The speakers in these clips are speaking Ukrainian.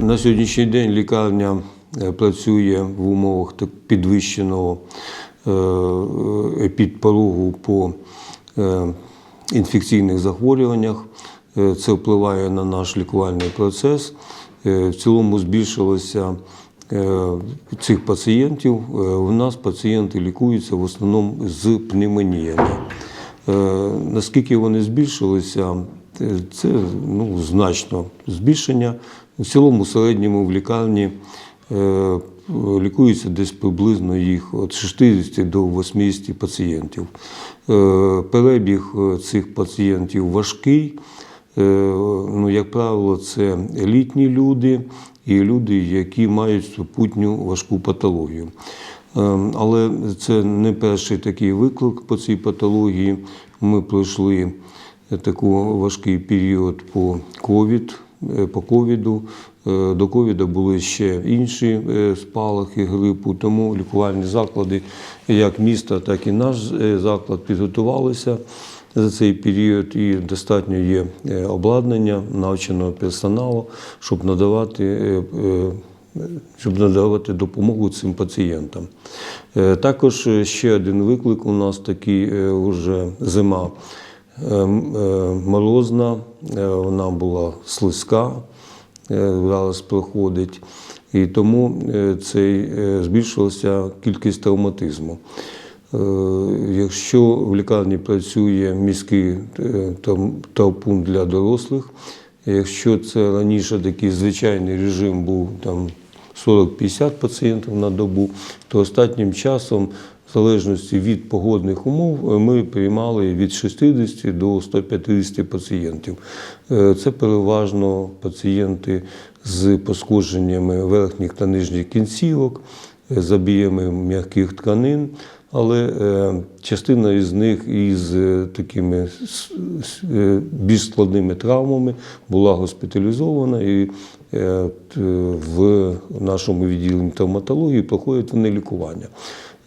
На сьогоднішній день лікарня е, працює в умовах підвищеного е, е, підпорогу по інфекційних захворюваннях. Це впливає на наш лікувальний процес. В цілому збільшилося цих пацієнтів. У нас пацієнти лікуються в основному з пневмоніями. Наскільки вони збільшилися, це ну, значно збільшення. В цілому середньому в лікарні е, лікується десь приблизно їх від 60 до 80 пацієнтів. Е, Перебіг е, цих пацієнтів важкий. Е, Ну, як правило, це літні люди і люди, які мають супутню важку патологію. Е, Але це не перший такий виклик по цій патології. Ми пройшли такий важкий період по ковід, е, по ковіду. Е, До ковіду були ще інші е, спалахи грипу, тому лікувальні заклади, як міста, так і наш е, заклад підготувалися за цей період і достатньо є е, обладнання, навченого персоналу, щоб надавати. е, е, щоб надавати допомогу цим пацієнтам. Е, Також е, ще один виклик у нас такий е, вже зима е, е, морозна, е, вона була слизька, е, зараз проходить, і тому е, цей, е, збільшилася кількість травматизму. Е, Якщо в лікарні працює міський е, для дорослих, якщо це раніше такий звичайний режим був там 40-50 пацієнтів на добу, то останнім часом, в залежності від погодних умов, е, ми приймали від 60 до 150 пацієнтів. Е, Це переважно пацієнти з пошкодженнями верхніх та нижніх кінцівок, е, забіями м'яких тканин. Але частина із них із такими більш складними травмами була госпіталізована і в нашому відділенні травматології проходять вони лікування.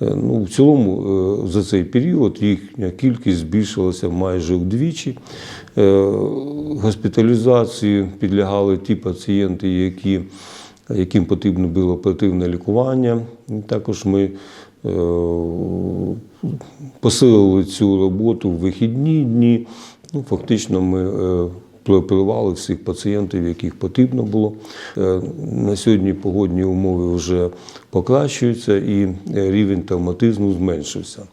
Е, Ну, в цілому е, за цей період їхня кількість збільшилася майже вдвічі. Е, Госпіталізації підлягали ті пацієнти, які, яким потрібно було оперативне лікування. Також ми посилили цю роботу в вихідні дні. Ну, фактично ми прооперували всіх пацієнтів, яких потрібно було. Е, На сьогодні погодні умови вже покращуються і е, рівень травматизму зменшився.